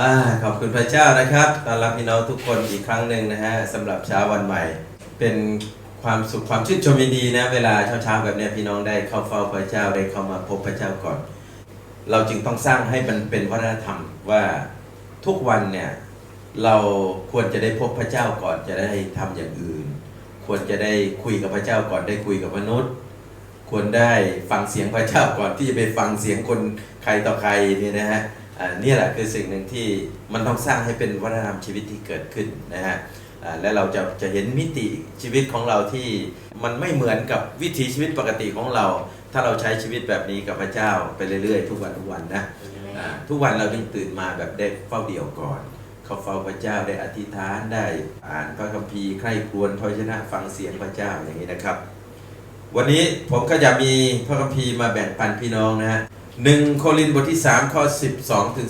อ่าขอบคุณพระเจ้านะครับต้อนรับพี่น้องทุกคนอีกครั้งหนึ่งนะฮะสำหรับเช้าวันใหม่ เป็นความสุขความชื่นชมยินดีนะเวลาเช้าๆแบบเนี้ยพี่น้องได้เข้าเฝ้าพระเจ้าได้เข้ามาพบพระเจ้าก่อน เราจึงต้องสร้างให้มันเป็นวัฒนธรรมว่าทุกวันเนี่ยเราควรจะได้พบพระเจ้าก่อนจะได้ทำอย่างอื่น ควรจะได้คุยกับพระเจ้าก่อนได้คุยกับมนุษย์ ควรได้ฟังเสียงพระเจ้าก่อนที่จะไปฟังเสียงคนใครต่อใครเนี่ยนะฮะ นี่แหละคือสิ่งหนึ่งที่มันต้องสร้างให้เป็นวัฒนธรรมชีวิตที่เกิดขึ้นนะฮะและเราจะจะเห็นมิติชีวิตของเราที่มันไม่เหมือนกับวิถีชีวิตปกติของเรา ถ้าเราใช้ชีวิตแบบนี้กับพระเจ้าไปเรื่อยๆ ทุกวันทุกวันนะทุกวันเราจึงตื่นมาแบบได้เฝ้าเดี่ยวก่อน เขาเฝ้าพระเจ้าได้อธิษฐานได้อ่านพระคัมภีร์ใคร่ครวญพระวจนะฟังเสียงพระเจ้าอย่างนี้นะครับ วันนี้ผมก็จะมีพระคัมภีร์มาแบ่งปันพี่น้องนะฮะ หนึ่งโครินบทที่ 3 ข้อ 12 ถึง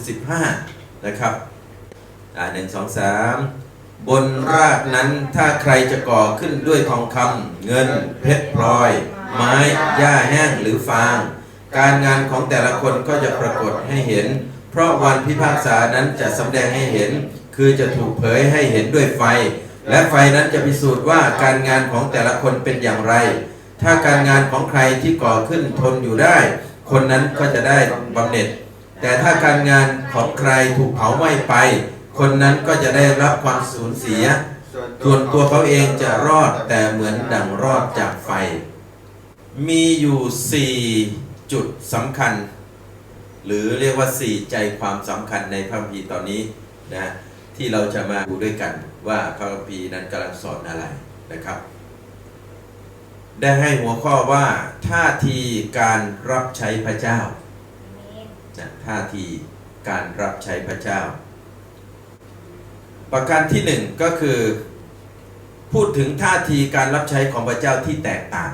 15 นะครับ อ่าหนึ่งสองสามบนรากนั้นถ้าใครจะก่อขึ้นด้วยทองคำเงิน เพชรพลอย ไม้หญ้าแห้งหรือฟาง การงานของแต่ละคนก็จะปรากฏให้เห็น เพราะวันพิพากษานั้นจะสำแดงให้เห็น คือจะถูกเผยให้เห็นด้วยไฟ และไฟนั้นจะพิสูจน์ว่าการงานของแต่ละคนเป็นอย่างไร ถ้าการงานของใครที่ก่อขึ้นทนอยู่ได้ คนนั้นก็จะได้บำเหน็จ แต่ถ้าการงานของใครถูกเผาไหม้ไป คนนั้นก็จะได้รับความสูญเสีย ส่วนตัวเขาเองจะรอดแต่เหมือนดังรอดจากไฟ มีอยู่4จุดสำคัญ หรือเรียกว่า4ใจความสำคัญในพระคัมภีร์ตอนนี้นะที่เราจะมาดูด้วยกันว่าพระคัมภีร์นั้นกำลังสอนอะไรนะครับ ได้ให้หัวข้อว่าท่าทีการรับใช้พระเจ้านะท่าทีการรับใช้พระเจ้า ประการที่หนึ่งก็คือ พูดถึงท่าทีการรับใช้ของพระเจ้าที่แตกต่าง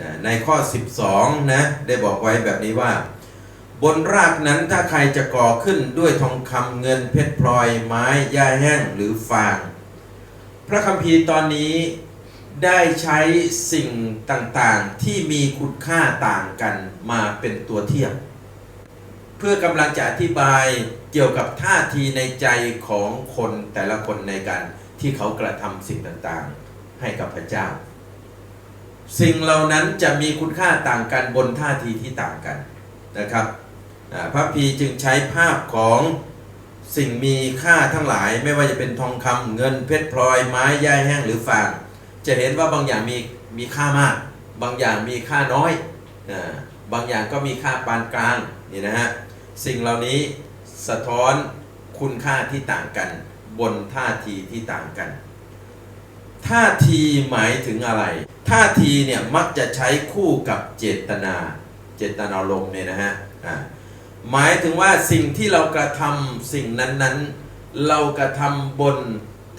นะในข้อ 12 นะ ได้บอกไว้แบบนี้ว่า บนรากนั้นถ้าใครจะก่อขึ้นด้วยทองคำเงินเพชรพลอยไม้หญ้าแห้งหรือฟาง พระคัมภีร์ตอนนี้ ได้ใช้สิ่งต่างๆ ที่มีคุณค่าต่างกันมาเป็นตัวเทียบ เพื่อกำลังจะอธิบายเกี่ยวกับท่าทีในใจของคนแต่ละคนในการที่เขากระทำสิ่งต่างๆ ให้กับพระเจ้า สิ่งเหล่านั้นจะมีคุณค่าต่างกันบนท่าทีที่ต่างกันนะครับพระพีจึงใช้ภาพของสิ่งมีค่าทั้งหลายไม่ว่าจะเป็นทองคำเงินเพชรพลอยไม้หญ้าแห้งหรือฟาง จะเห็นว่าบางอย่างมีมีค่ามาก บางอย่างมีค่าน้อยบางอย่างก็มีค่าปานกลางนี่นะฮะสิ่งเหล่านี้สะท้อนคุณค่าที่ต่างกัน บนท่าทีที่ต่างกัน ท่าทีหมายถึงอะไร ท่าทีเนี่ยมักจะใช้คู่กับเจตนา เจตนารมณ์เนี่ยนะฮะหมายถึงว่าสิ่งที่เรากระทำสิ่งนั้นๆ เรากระทำบน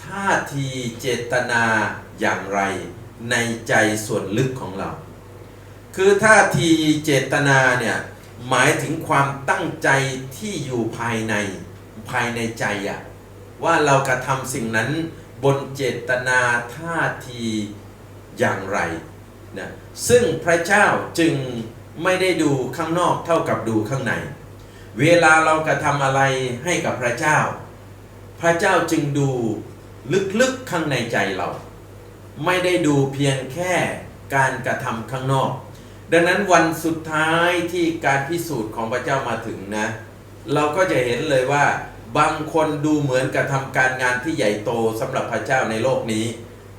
ท่าทีเจตนา อย่างไรในใจส่วนลึกของเรา คือท่าทีเจตนาเนี่ยหมายถึงความตั้งใจที่อยู่ภายในภายในใจอะว่าเรากระทำสิ่งนั้นบนเจตนาท่าทีอย่างไรนะซึ่งพระเจ้าจึงไม่ได้ดูข้างนอกเท่ากับดูข้างใน เวลาเรากระทำอะไรให้กับพระเจ้า พระเจ้าจึงดูลึกๆข้างในใจเรา ไม่ได้ดูเพียงแค่การกระทำข้างนอก ดังนั้นวันสุดท้ายที่การพิสูจน์ของพระเจ้ามาถึงนะ เราก็จะเห็นเลยว่า บางคนดูเหมือนกระทำการงานที่ใหญ่โตสำหรับพระเจ้าในโลกนี้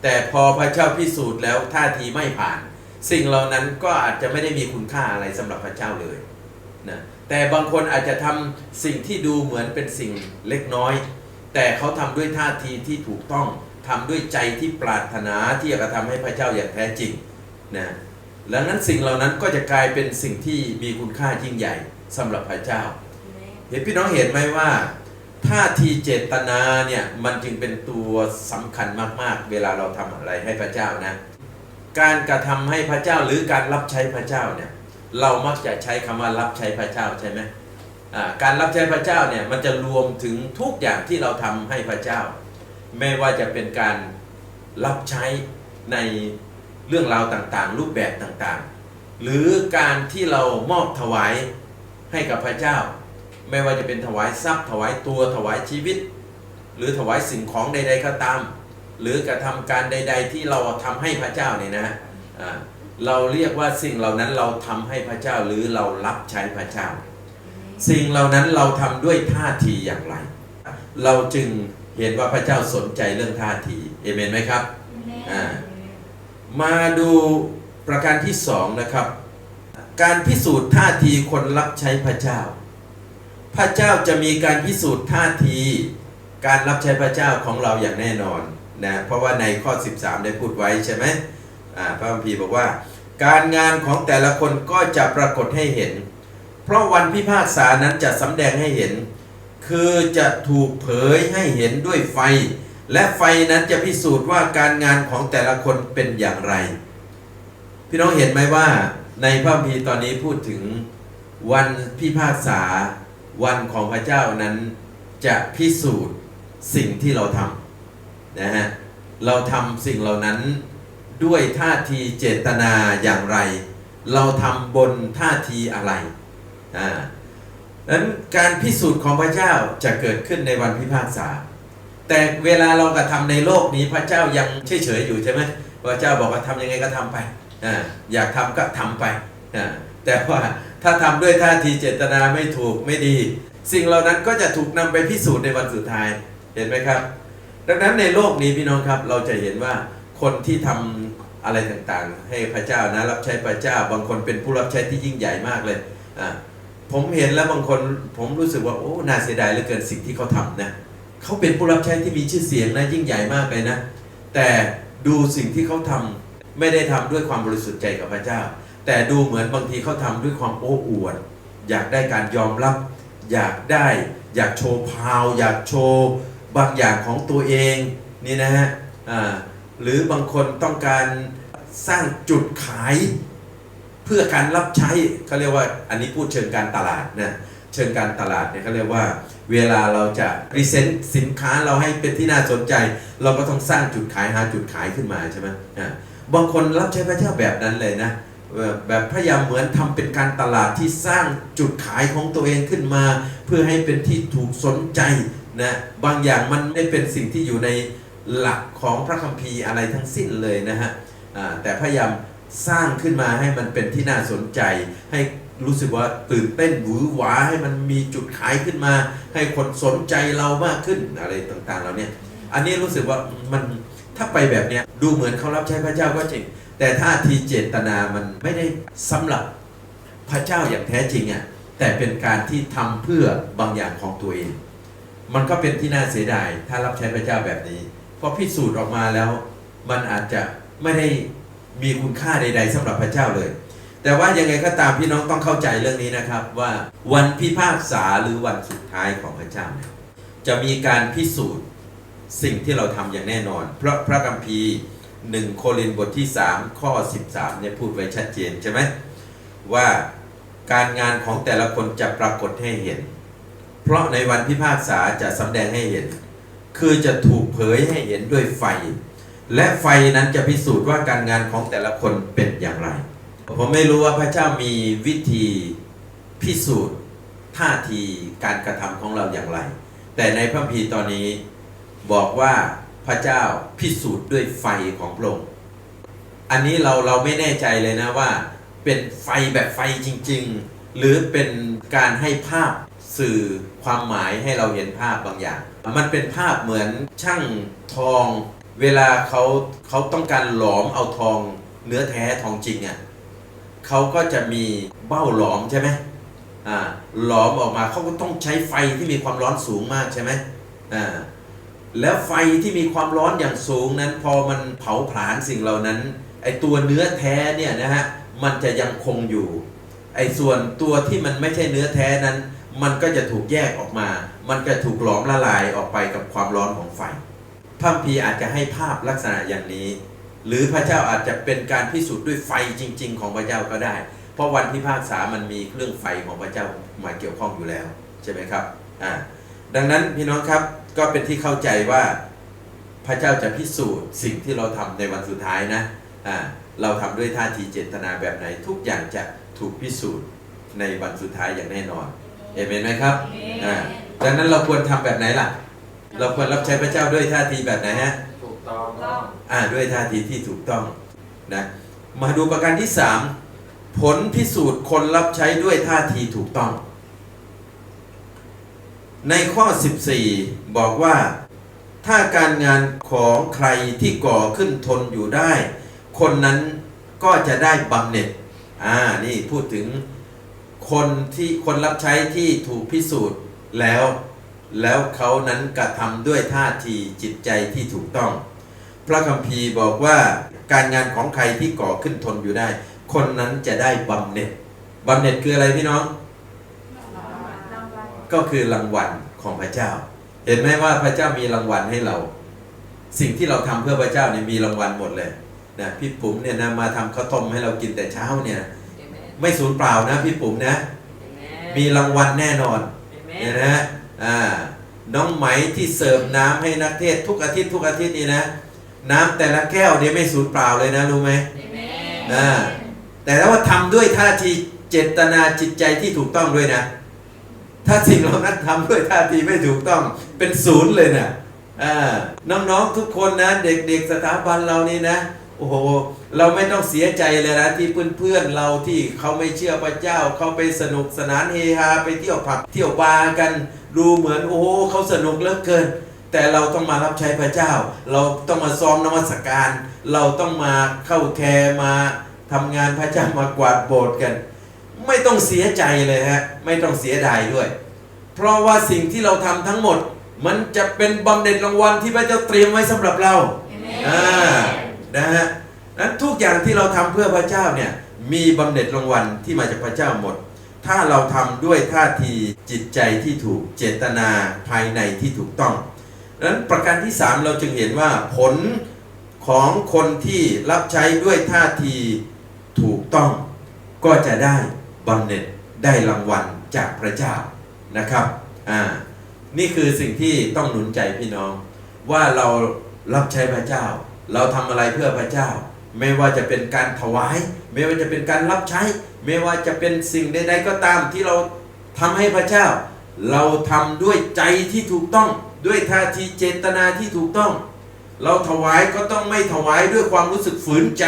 แต่พอพระเจ้าพิสูจน์แล้วท่าทีไม่ผ่าน สิ่งเหล่านั้นก็อาจจะไม่ได้มีคุณค่าอะไรสำหรับพระเจ้าเลยนะแต่บางคนอาจจะทำสิ่งที่ดูเหมือนเป็นสิ่งเล็กน้อย แต่เขาทำด้วยท่าทีที่ถูกต้อง ทำด้วยใจที่ปรารถนาที่จะกระทำให้พระเจ้าอย่างแท้จริงนะแล้วนั้นสิ่งเหล่านั้นก็จะกลายเป็นสิ่งที่มีคุณค่ายิ่งใหญ่สำหรับพระเจ้า เห็นพี่น้องเห็นไหมว่าท่าทีเจตนาเนี่ยมันจึงเป็นตัวสำคัญมากๆ เวลาเราทำอะไรให้พระเจ้านะ การกระทำให้พระเจ้าหรือการรับใช้พระเจ้าเนี่ยเรามักจะใช้คำว่ารับใช้พระเจ้าใช่ไหมการรับใช้พระเจ้าเนี่ยมันจะรวมถึงทุกอย่างที่เราทำให้พระเจ้า ไม่ว่าจะเป็นการรับใช้ในเรื่องราวต่างๆ รูปแบบต่างๆ หรือการที่เรามอบถวายให้กับพระเจ้า ไม่ว่าจะเป็นถวายทรัพย์ ถวายตัวถวายชีวิต หรือถวายสิ่งของใด ๆก็ตาม หรือกระทำการใด ๆ ที่เราทำให้พระเจ้าเนี่ยนะเราเรียกว่าสิ่งเหล่านั้นเราทำให้พระเจ้าหรือเรารับใช้พระเจ้า สิ่งเหล่านั้นเราทำด้วยท่าทีอย่างไร เราจึง เห็นว่าพระเจ้าสนใจเรื่องท่าทีเอเมนไหมครับอ่ามาดูประการที่สองนะครับ การพิสูจน์ท่าทีคนรับใช้พระเจ้า พระเจ้าจะมีการพิสูจน์ท่าที การรับใช้พระเจ้าของเราอย่างแน่นอนนะเพราะว่าในข้อ 13 ได้พูดไว้ใช่ไหมอ่าพระคัมภีร์บอกว่า การงานของแต่ละคนก็จะปรากฏให้เห็น เพราะวันพิพากษานั้นจะสำแดงให้เห็น คือจะถูกเผยให้เห็นด้วยไฟ และไฟนั้นจะพิสูจน์ว่าการงานของแต่ละคนเป็นอย่างไร พี่น้องเห็นไหมว่าในพระคัมภีตอนนี้พูดถึงวันพิพากษาวันของพระเจ้านั้นจะพิสูจน์สิ่งที่เราทำนะฮะเราทำสิ่งเหล่านั้นด้วยท่าทีเจตนาอย่างไร เราทำบนท่าทีอะไรอ่า นั้นการพิสูจน์ของพระเจ้าจะเกิดขึ้นในวันพิพากษา แต่เวลาเรากระทำในโลกนี้พระเจ้ายังเฉยๆอยู่ใช่ไหมพระเจ้าบอกว่าทำยังไงก็ทำไปออยากทำก็ทำไป แต่ว่าถ้าทำด้วยท่าทีเจตนาไม่ถูกไม่ดี สิ่งเหล่านั้นก็จะถูกนำไปพิสูจน์ในวันสุดท้ายเห็นไหมครับ ดังนั้นในโลกนี้พี่น้องครับเราจะเห็นว่าคนที่ทำอะไรต่างๆ ให้พระเจ้านะรับใช้พระเจ้า บางคนเป็นผู้รับใช้ที่ยิ่งใหญ่มากเลยอ่า ผมเห็นแล้วบางคนผมรู้สึกว่าโอ้น่าเสียดายเหลือเกินสิ่งที่เขาทำนะเขาเป็นผู้รับใช้ที่มีชื่อเสียงนะยิ่งใหญ่มากเลยนะ แต่ดูสิ่งที่เขาทำไม่ได้ทำด้วยความบริสุทธิ์ใจกับพระเจ้า แต่ดูเหมือนบางทีเขาทำด้วยความโอ้อวดอยากได้การยอมรับ อยากได้อยากโชว์พาว อยากโชว์บางอย่างของตัวเองนี่นะฮะหรือบางคนต้องการสร้างจุดขาย เพื่อการรับใช้เขาเรียกว่าอันนี้พูดเชิงการตลาดนะเชิงการตลาดเนี่ยเขาเรียกว่าเวลาเราจะพรีเซนต์สินค้าเราให้เป็นที่น่าสนใจ เราก็ต้องสร้างจุดขายหาจุดขายขึ้นมาใช่ไหมบางคนรับใช้พระเจ้าแบบนั้นเลยนะแบบพยายามเหมือนทำเป็นการตลาดที่สร้างจุดขายของตัวเองขึ้นมา เพื่อให้เป็นที่ถูกสนใจนะบางอย่างมันไม่เป็นสิ่งที่อยู่ในหลักของพระคัมภีร์อะไรทั้งสิ้นเลยนะฮะแต่พยายาม สร้างขึ้นมาให้มันเป็นที่น่าสนใจ ให้รู้สึกว่าตื่นเต้นหวือหวาให้มันมีจุดขายขึ้นมา ให้คนสนใจเรามากขึ้นอะไรต่างๆเราเนี่ยอันนี้รู้สึกว่ามันถ้าไปแบบเนี้ยดูเหมือนเขารับใช้พระเจ้าก็จริง แต่ท่าทีเจตนามันไม่ได้สำหรับพระเจ้าอย่างแท้จริงอะแต่เป็นการที่ทำเพื่อบางอย่างของตัวเอง มันก็เป็นที่น่าเสียดายถ้ารับใช้พระเจ้าแบบนี้เพราะพิสูจน์ออกมาแล้ว มันอาจจะไม่ได้ มีคุณค่าใด ๆสำหรับพระเจ้าเลย แต่ว่ายังไงก็ตามพี่น้องต้องเข้าใจเรื่องนี้นะครับว่าวันพิพากษาหรือวันสุดท้ายของพระเจ้าเนี่ยจะมีการพิสูจน์สิ่งที่เราทำอย่างแน่นอน เพราะพระคัมภีร์หนึ่งโครินบทที่ 3 ข้อ 13เนี่ยพูดไว้ชัดเจนใช่ไหมว่าการงานของแต่ละคนจะปรากฏให้เห็น เพราะในวันพิพากษาจะสำแดงให้เห็น คือจะถูกเผยให้เห็นด้วยไฟ และไฟนั้นจะพิสูจน์ว่าการงานของแต่ละคนเป็นอย่างไร ผมไม่รู้ว่าพระเจ้ามีวิธีพิสูจน์ท่าทีการกระทำของเราอย่างไร แต่ในพระคัมภีร์ตอนนี้บอกว่าพระเจ้าพิสูจน์ด้วยไฟของพระองค์อันนี้เราเราไม่แน่ใจเลยนะว่า เป็นไฟแบบไฟจริง ๆ หรือเป็นการให้ภาพสื่อความหมายให้เราเห็นภาพบางอย่าง มันเป็นภาพเหมือนช่างทอง เวลาเขาเขาต้องการหลอมเอาทองเนื้อแท้ทองจริงอะ่ะเขาก็จะมีเบ้าหลอมใช่ไหมอ่าหลอมออกมาเขาก็ต้องใช้ไฟที่มีความร้อนสูงมากใช่ไหมอ่าแล้วไฟที่มีความร้อนอย่างสูงนั้น พอมันเผาผลาญสิ่งเหล่านั้นไอตัวเนื้อแท้เนี่ยนะฮะมันจะยังคงอยู่ไอส่วนตัวที่มันไม่ใช่เนื้อแท้นั้น มันก็จะถูกแยกออกมา มันก็ถูกหลอมละลายออกไปกับความร้อนของไฟ พระคัมภีร์อาจจะให้ภาพลักษณะอย่างนี้ หรือพระเจ้าอาจจะเป็นการพิสูจน์ด้วยไฟจริง ๆ ของพระเจ้าก็ได้ เพราะวันพิพากษามันมีเครื่องไฟของพระเจ้ามาเกี่ยวข้องอยู่แล้วใช่ไหมครับอ่าดังนั้นพี่น้องครับก็เป็นที่เข้าใจว่าพระเจ้าจะพิสูจน์สิ่งที่เราทำในวันสุดท้ายนะอ่าเราทำด้วยท่าทีเจตนาแบบไหนทุกอย่างจะถูกพิสูจน์ในวันสุดท้ายอย่างแน่นอนเอเมนไหมครับอ่าดังนั้นเราควรทำแบบไหนล่ะ เราควรรับใช้พระเจ้าด้วยท่าทีแบบไหนฮะถูกต้องอ่าด้วยท่าทีที่ถูกต้องนะมาดูประการที่ 3 ผลพิสูจน์คนรับใช้ด้วยท่าทีถูกต้อง ในข้อ 14 บอกว่า ถ้าการงานของใครที่ก่อขึ้นทนอยู่ได้ คนนั้นก็จะได้บำเหน็จอ่านี่พูดถึงคนที่คนรับใช้ที่ถูกพิสูจน์แล้ว แล้วเขานั้นกระทำด้วยท่าทีจิตใจที่ถูกต้อง พระคัมภีร์บอกว่าการงานของใครที่ก่อขึ้นทนอยู่ได้ คนนั้นจะได้บำเหน็จบำเหน็จคืออะไรพี่น้อง ก็คือรางวัลของพระเจ้า เห็นไหมว่าพระเจ้ามีรางวัลให้เรา สิ่งที่เราทำเพื่อพระเจ้าเนี่ยมีรางวัลหมดเลยนะพี่ปุ๋มเนี่ยนะมาทำข้าวต้มให้เรากินแต่เช้าเนี่ย ไม่สูญเปล่านะพี่ปุ๋มนะ มีรางวัลแน่นอนเนี่ยนะ อ่าน้องไหมที่เสิร์ฟน้ำให้นักเทศน์ทุกอาทิตย์ทุกอาทิตย์นี่นะ น้ำแต่ละแก้วเนี่ยไม่สูญเปล่าเลยนะรู้ไหมอ่าแต่ถ้าว่าทำด้วยท่าทีเจตนาจิตใจที่ถูกต้องด้วยนะ ถ้าสิ่งเหล่านั้นทำด้วยท่าทีไม่ถูกต้องเป็นศูนย์เลยนะอ่าน้องๆทุกคนนะเด็กๆสถาบันเรานี่นะโอ้โห เราไม่ต้องเสียใจเลยนะที่เพื่อนๆเราที่เขาไม่เชื่อพระเจ้า เขาไปสนุกสนานเฮฮาไปเที่ยวผับเที่ยวบาร์กันดูเหมือนโอ้โหเขาสนุกเหลือเกิน แต่เราต้องมารับใช้พระเจ้า เราต้องมาซ้อมนมัสการ เราต้องมาเข้าแคร์มาทำงานพระเจ้ามากวาดโบสถ์กัน ไม่ต้องเสียใจเลยฮะไม่ต้องเสียดายด้วย เพราะว่าสิ่งที่เราทำทั้งหมด มันจะเป็นบำเหน็จรางวัลที่พระเจ้าเตรียมไว้สำหรับเราอ่า นะฮะนั้นทุกอย่างที่เราทำเพื่อพระเจ้าเนี่ยมีบำเหน็จรางวัลที่มาจากพระเจ้าหมด ถ้าเราทำด้วยท่าทีจิตใจที่ถูกเจตนาภายในที่ถูกต้องดังนั้นประการที่ 3 เราจึงเห็นว่าผลของคนที่รับใช้ด้วยท่าทีถูกต้อง ก็จะได้บำเหน็จได้รางวัลจากพระเจ้านะครับอ่านี่คือสิ่งที่ต้องหนุนใจพี่น้อง ว่าเรารับใช้พระเจ้า เราทำอะไรเพื่อพระเจ้า ไม่ว่าจะเป็นการถวาย ไม่ว่าจะเป็นการรับใช้ ไม่ว่าจะเป็นสิ่งใดๆก็ตามที่เราทำให้พระเจ้า เราทำด้วยใจที่ถูกต้อง ด้วยท่าทีเจตนาที่ถูกต้อง เราถวายก็ต้องไม่ถวายด้วยความรู้สึกฝืนใจ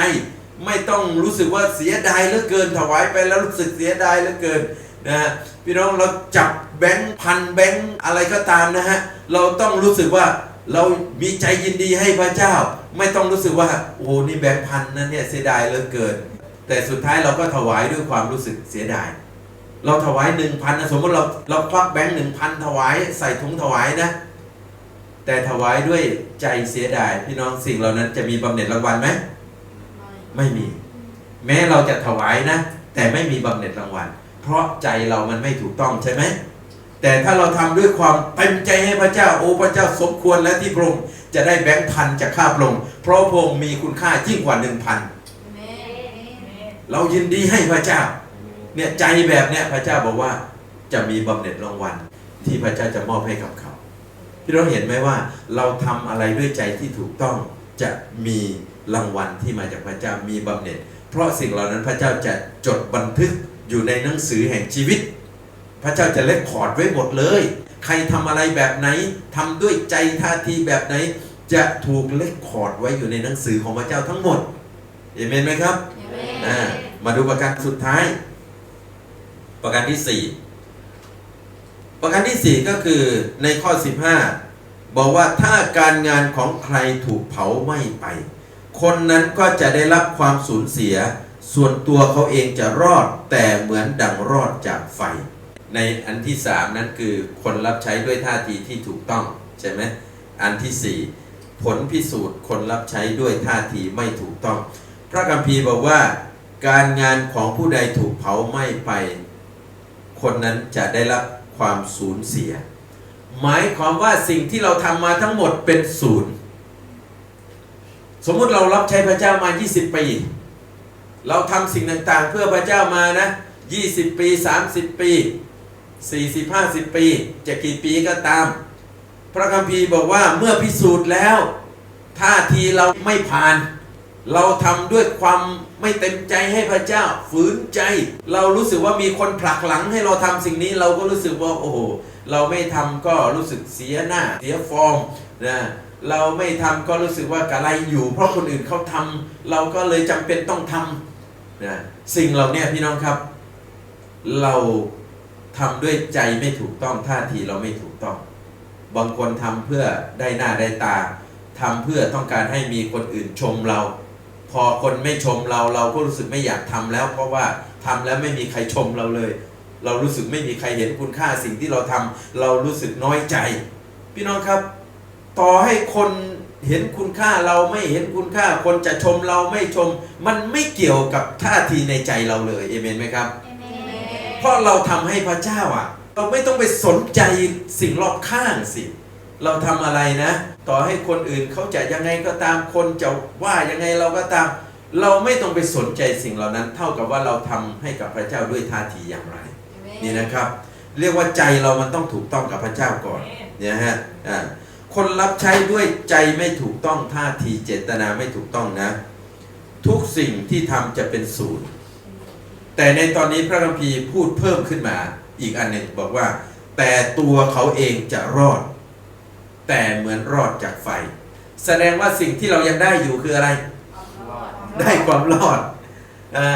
ไม่ต้องรู้สึกว่าเสียดายเหลือเกิน ถวายไปแล้วรู้สึกเสียดายเหลือเกินนะฮะพี่น้องเราจับแบงค์พันแบงค์อะไรก็ตามนะฮะเราต้องรู้สึกว่า เรามีใจยินดีให้พระเจ้า ไม่ต้องรู้สึกว่าโอ้โหนี่แบงค์พันนั่นเนี่ยเสียดายเหลือเกิน แต่สุดท้ายเราก็ถวายด้วยความรู้สึกเสียดาย เราถวายหนึ่งพันสมมติเราเราควักแบงค์หนึ่งพันถวายใส่ถุงถวายนะ แต่ถวายด้วยใจเสียดาย พี่น้องสิ่งเหล่านั้นจะมีบำเหน็จรางวัลไหมไม่มี แม้เราจะถวายนะ แต่ไม่มีบำเหน็จรางวัล เพราะใจเรามันไม่ถูกต้องใช่ไหม แต่ถ้าเราทำด้วยความเต็มใจให้พระเจ้าโอ้พระเจ้าสมควรและที่พระองค์จะได้แบงค์พันจากข้าพระองค์เพราะพระองค์มีคุณค่ายิ่งกว่าหนึ่งพันเรายินดีให้พระเจ้าเนี่ยใจแบบเนี้ยพระเจ้าบอกว่าจะมีบำเหน็จรางวัลที่พระเจ้าจะมอบให้กับเขาพี่เราเห็นไหมว่าเราทำอะไรด้วยใจที่ถูกต้องจะมีรางวัลที่มาจากพระเจ้ามีบำเหน็จ เพราะสิ่งเหล่านั้นพระเจ้าจะจดบันทึกอยู่ในหนังสือแห่งชีวิต พระเจ้าจะเล็กคอร์ดไว้หมดเลย ใครทำอะไรแบบไหนทำด้วยใจท่าทีแบบไหน จะถูกเล็กคอร์ดไว้อยู่ในหนังสือของพระเจ้าทั้งหมดเอเมนไหมครับอ่ามาดูประการสุดท้าย ประการที่ 4 ประการที่ 4 ก็คือในข้อ 15 บอกว่าถ้าการงานของใครถูกเผาไหม้ไป คนนั้นก็จะได้รับความสูญเสีย ส่วนตัวเขาเองจะรอดแต่เหมือนดังรอดจากไฟ ในอันที่3นั้นคือคนรับใช้ด้วยท่าทีที่ถูกต้องใช่ไหมอันที่4ผลพิสูจน์คนรับใช้ด้วยท่าทีไม่ถูกต้อง พระคัมภีร์บอกว่า การงานของผู้ใดถูกเผาไหม้ไป คนนั้นจะได้รับความสูญเสีย หมายความว่าสิ่งที่เราทำมาทั้งหมดเป็นศูนย์สมมุติเรารับใช้พระเจ้ามา 20 ปี เราทำสิ่งต่างๆ เพื่อพระเจ้ามานะ 20 ปี 30 ปี 40 50 ปี จะกี่ปีก็ตาม พระคัมภีร์บอกว่าเมื่อพิสูจน์แล้วท่าทีเราไม่ผ่าน เราทำด้วยความไม่เต็มใจให้พระเจ้าฝืนใจ เรารู้สึกว่ามีคนผลักหลังให้เราทำสิ่งนี้เราก็รู้สึกว่าโอ้โหเราไม่ทำก็รู้สึกเสียหน้า เสียฟอร์มนะเราไม่ทำก็รู้สึกว่ากะไรอยู่ เพราะคนอื่นเขาทำเราก็เลยจำเป็นต้องทำนะสิ่งเหล่านี้พี่น้องครับ เรา ทำด้วยใจไม่ถูกต้องท่าทีเราไม่ถูกต้อง บางคนทำเพื่อได้หน้าได้ตาทำเพื่อต้องการให้มีคนอื่นชมเรา พอคนไม่ชมเราเราก็รู้สึกไม่อยากทำแล้ว เพราะว่าทำแล้วไม่มีใครชมเราเลย เรารู้สึกไม่มีใครเห็นคุณค่าสิ่งที่เราทำเรารู้สึกน้อยใจ พี่น้องครับ ต่อให้คนเห็นคุณค่าเราไม่เห็นคุณค่า คนจะชมเราไม่ชม มันไม่เกี่ยวกับท่าทีในใจเราเลยเอเมนไหมครับ เพราะเราทำให้พระเจ้าอะ เราไม่ต้องไปสนใจสิ่งรอบข้างสิ เราทำอะไรนะ ต่อให้คนอื่นเขาจะยังไงก็ตามคนจะว่ายังไงเราก็ตาม เราไม่ต้องไปสนใจสิ่งเหล่านั้น เท่ากับว่าเราทำให้กับพระเจ้าด้วยท่าทีอย่างไร นี่นะครับ เรียกว่าใจเรามันต้องถูกต้องกับพระเจ้าก่อนเนี่ยฮะอ่าคนรับใช้ด้วยใจไม่ถูกต้องท่าทีเจตนาไม่ถูกต้องนะ ทุกสิ่งที่ทำจะเป็นศูนย์ แต่ในตอนนี้พระคัมภีร์พูดเพิ่มขึ้นมาอีกอันหนึ่งบอกว่า แต่ตัวเขาเองจะรอด แต่เหมือนรอดจากไฟ แสดงว่าสิ่งที่เรายังได้อยู่คืออะไร ได้ความรอดอ่า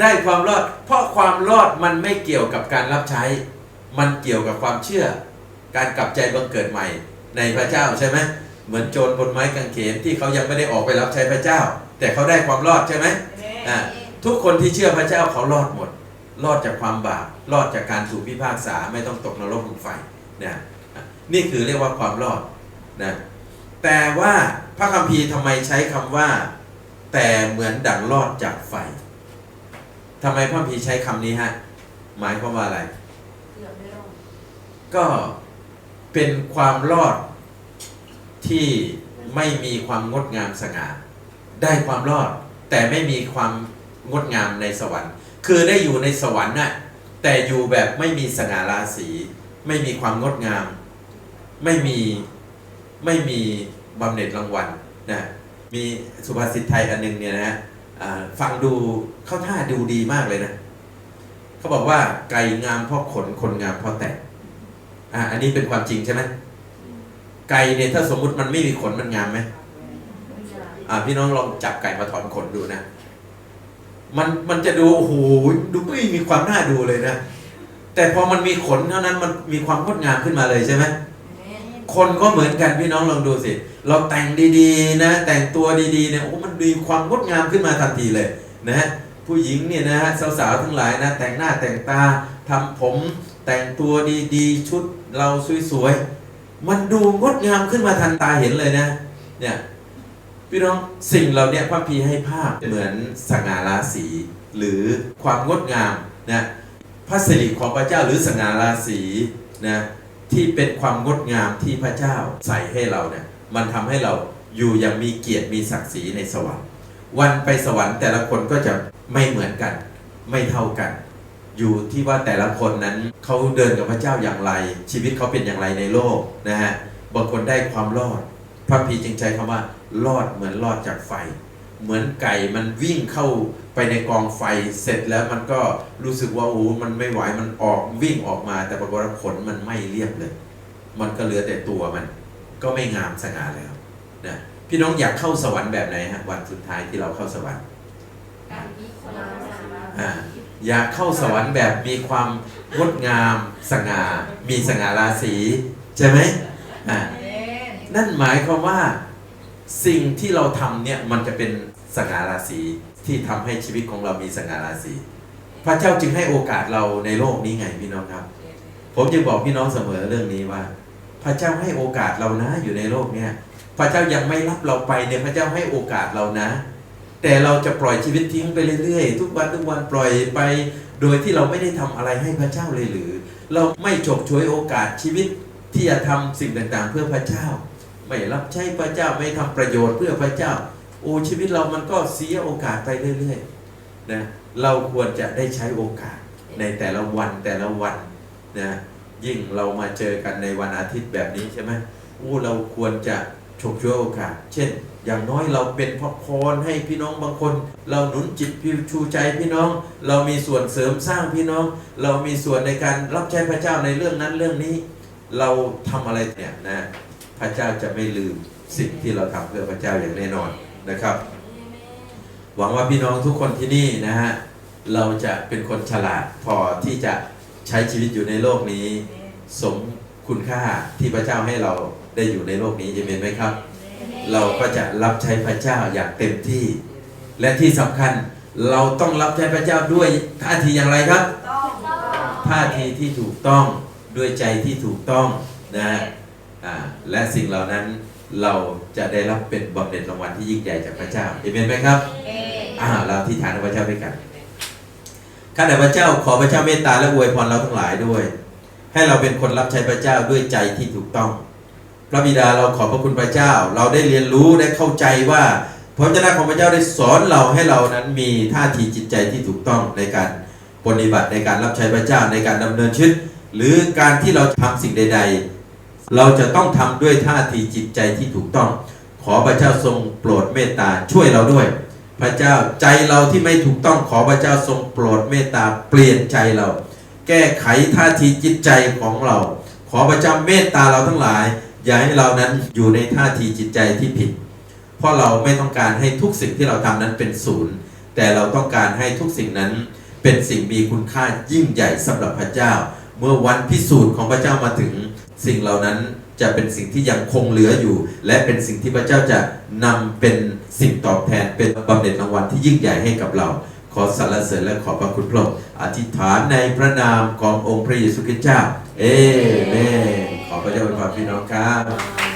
ได้ความรอด เพราะความรอดมันไม่เกี่ยวกับการรับใช้ มันเกี่ยวกับความเชื่อ การกลับใจบังเกิดใหม่ ในพระเจ้าใช่ไหมเหมือนโจรบนไม้กางเขนที่เขายังไม่ได้ออกไปรับใช้พระเจ้า แต่เขาได้ความรอดใช่ไหมอ่า ทุกคนที่เชื่อพระเจ้าเขารอดหมด รอดจากความบาปรอดจากการถูกพิพากษาไม่ต้องตกนรกลงไฟนะนี่คือเรียกว่าความรอดนะแต่ว่าพระคัมภีร์ทำไมใช้คำว่า แต่เหมือนดังรอดจากไฟทำไมพระคัมภีร์ใช้คำนี้ฮะหมายความว่าอะไร ก็เป็นความรอดที่ไม่มีความงดงามสง่าได้ความรอดแต่ไม่มีความ งดงามในสวรรค์ คือได้อยู่ในสวรรค์น่ะแต่อยู่แบบไม่มีสง่าราศี ไม่มีความงดงาม ไม่มีไม่มีบำเหน็จรางวัลนะมีสุภาษิตไทยอันหนึงเนี่ยนะฮะฟังดูเข้าท่าดูดีมากเลยนะเขาบอกว่าไก่งามเพราะขนคนงามเพราะแต่งอ่าอันนี้เป็นความจริงใช่ไหมไก่เนี่ยถ้าสมมุติมันไม่มีขนมันงามไหมอ่าพี่น้องลองจับไก่มาถอนขนดูนะ มันมันจะดูโอ้โหดูไม่มีความน่าดูเลยนะ แต่พอมันมีขนเท่านั้นมันมีความงดงามขึ้นมาเลยใช่ไหมคนก็เหมือนกันพี่น้องลองดูสิ เราแต่งดีๆ นะ แต่งตัวดีๆเนี่ยโอ้มันมีความงดงามขึ้นมาทันทีเลยนะฮะผู้หญิงเนี่ยนะฮะสาวๆทั้งหลายนะ แต่งหน้าแต่งตาทำผมแต่งตัวดีๆ ชุดเราสวยๆ มันดูงดงามขึ้นมาทันตาเห็นเลยนะเนี่ย พี่น้องสิ่งเราเนี่ยพระพีให้ภาพเหมือนสง่าราศีหรือความงดงามนะพระสิริของพระเจ้าหรือสง่าราศีนะที่เป็นความงดงามที่พระเจ้าใส่ให้เราเนี่ยมันทำให้เราอยู่อย่างมีเกียรติมีศักดิ์ศรีในสวรรค์ วันไปสวรรค์แต่ละคนก็จะไม่เหมือนกัน ไม่เท่ากัน อยู่ที่ว่าแต่ละคนนั้นเขาเดินกับพระเจ้าอย่างไร ชีวิตเขาเป็นอย่างไรในโลกนะฮะบางคนได้ความรอด พระพีจึงใช้คำว่า รอดเหมือนรอดจากไฟ เหมือนไก่มันวิ่งเข้าไปในกองไฟเสร็จแล้วมันก็รู้สึกว่าโอ้มันไม่ไหวมันออกวิ่งออกมา แต่ปรากฏว่าขนมันไม่เรียบเลย มันก็เหลือแต่ตัวมัน ก็ไม่งามสง่าแล้วนะพี่น้องอยากเข้าสวรรค์แบบไหนฮะวันสุดท้ายที่เราเข้าสวรรค์อ่าอยากเข้าสวรรค์แบบมีความงดงามสง่า มีสง่าราศีใช่ไหมอ่านั่นหมายความว่า สิ่งที่เราทำเนี่ยมันจะเป็นสง่าราศีที่ทำให้ชีวิตของเรามีสง่าราศีพระเจ้าจึงให้โอกาสเราในโลกนี้ไงพี่น้องครับ ผมจะบอกพี่น้องเสมอเรื่องนี้ว่า พระเจ้าให้โอกาสเรานะอยู่ในโลกเนี่ย พระเจ้ายังไม่รับเราไปเนี่ยพระเจ้าให้โอกาสเรานะ แต่เราจะปล่อยชีวิตทิ้งไปเรื่อยๆ ทุกวันทุกวันปล่อยไป โดยที่เราไม่ได้ทำอะไรให้พระเจ้าเลยหรือ เราไม่ฉกฉวยโอกาสชีวิตที่จะทำสิ่งต่างๆ เพื่อพระเจ้า ไม่รับใช้พระเจ้าไม่ทำประโยชน์เพื่อพระเจ้า โอ้ชีวิตเรามันก็เสียโอกาสไปเรื่อยๆนะเราควรจะได้ใช้โอกาสในแต่ละวันแต่ละวันนะยิ่งเรามาเจอกันในวันอาทิตย์แบบนี้ใช่ไหมโอ้เราควรจะฉกช่วยโอกาส เช่น อย่างน้อยเราเป็นพระพรให้พี่น้องบางคน เราหนุนจิตพิชูใจพี่น้อง เรามีส่วนเสริมสร้างพี่น้อง เรามีส่วนในการรับใช้พระเจ้าในเรื่องนั้นเรื่องนี้ เราทำอะไรเนี่ยนะ ระเจ้าจะไม่ลืมสิ่งที่เราทำเพื่อพระเจ้าอย่างแน่นอนนะครับ หวังว่าพี่น้องทุกคนที่นี่นะฮะเราจะเป็นคนฉลาดพอที่จะใช้ชีวิตอยู่ในโลกนี้ สมคุณค่าที่พระเจ้าให้เราได้อยู่ในโลกนี้จะเป็นไหมครับ เราก็จะรับใช้พระเจ้าอย่างเต็มที่ และที่สำคัญเราต้องรับใช้พระเจ้าด้วยท่าทีอย่างไรครับท่าทีที่ถูกต้องด้วยใจที่ถูกต้องนะ และสิ่งเหล่านั้นเราจะได้รับเป็นบำเหน็จรางวัลที่ยิ่งใหญ่จากพระเจ้าเอเมนไหมครับอ่าเราที่ฐานพระเจ้าด้วยกันข้าแต่พระเจ้าขอพระเจ้าเมตตาและอวยพรเราทั้งหลายด้วย ให้เราเป็นคนรับใช้พระเจ้าด้วยใจที่ถูกต้อง พระบิดาเราขอบพระคุณพระเจ้า เราได้เรียนรู้ได้เข้าใจว่าพระเจ้าของพระเจ้าได้สอนเราให้เรานั้นมีท่าทีจิตใจที่ถูกต้องในการปฏิบัติในการรับใช้พระเจ้าในการดำเนินชีวิตหรือการที่เราทำสิ่งใด ๆ เราจะต้องทำด้วยท่าทีจิตใจที่ถูกต้อง ขอพระเจ้าทรงโปรดเมตตาช่วยเราด้วย พระเจ้าใจเราที่ไม่ถูกต้องขอพระเจ้าทรงโปรดเมตตาเปลี่ยนใจเรา แก้ไขท่าทีจิตใจของเรา ขอพระเจ้าเมตตาเราทั้งหลาย อย่าให้เรานั้นอยู่ในท่าทีจิตใจที่ผิด เพราะเราไม่ต้องการให้ทุกสิ่งที่เราทำนั้นเป็นศูนย์แต่เราต้องการให้ทุกสิ่งนั้นเป็นสิ่งมีคุณค่ายิ่งใหญ่สำหรับพระเจ้า เมื่อวันพิสูจน์ของพระเจ้ามาถึง สิ่งเหล่านั้นจะเป็นสิ่งที่ยังคงเหลืออยู่ และเป็นสิ่งที่พระเจ้าจะนำเป็นสิ่งตอบแทนเป็นบำเหน็จรางวัลที่ยิ่งใหญ่ให้กับเรา ขอสรรเสริญและขอบพระคุณพระองค์อธิษฐานในพระนามขององค์พระเยซูคริสต์เจ้า เอเมนขอพระเจ้าอวยพรพี่น้องครับ